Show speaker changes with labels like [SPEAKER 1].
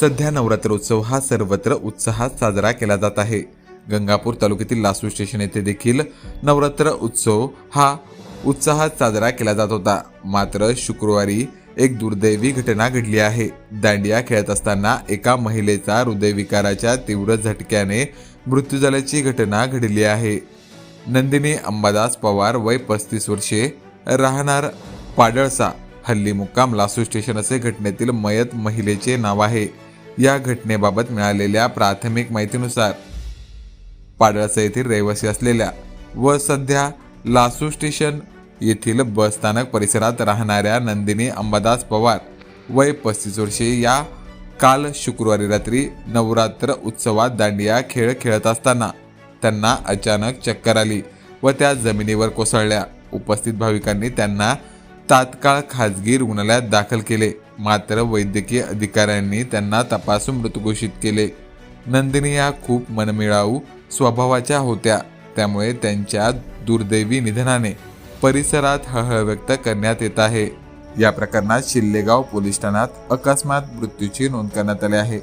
[SPEAKER 1] सध्या नवरात्रोत्सव हा सर्वत्र उत्साहात साजरा केला जात आहे. गंगापूर तालुक्यातील लासू स्टेशन येथे देखील नवरात्र उत्सव हा उत्साहात साजरा केला जात होता. मात्र शुक्रवारी एक दुर्दैवी घटना घडली आहे. दांडिया खेळत असताना एका महिलेचा हृदयविकाराच्या तीव्र झटक्याने मृत्यू झाल्याची घटना घडली आहे. नंदिनी अंबादास पवार वय पस्तीस वर्षे राहणार पाडळसा. हल्ली मुक्काम लासू स्टेशन असे घटनेतील मयत महिलेचे नाव आहे. या घटनेबाबत मिळालेल्या प्राथमिक माहितीनुसार पाडळसा येथील रहिवासी असलेल्या व सध्या लासू स्टेशन येथील बस स्थानक परिसरात राहणाऱ्या नंदिनी अंबादास पवार वय पस्तीस वर्षे या काल शुक्रवारी रात्री नवरात्र उत्सवात दांडिया खेळ खेळत असताना त्यांना अचानक चक्कर आली व त्या जमिनीवर कोसळल्या. उपस्थित भाविकांनी त्यांना तात्काळ खाजगी रुग्णालयात दाखल केले. मात्र वैद्यकीय अधिकाऱ्यांनी त्यांना तपासून मृत घोषित केले. नंदिनी या खूप मनमिळाऊ स्वभावाच्या होत्या. त्यामुळे त्यांच्या दुर्दैवी निधनाने परिसरात हळहळ व्यक्त करण्यात येत आहे. या प्रकरणात शिल्लेगाव पोलीस ठाण्यात अकस्मात मृत्यूची नोंद करण्यात आली आहे.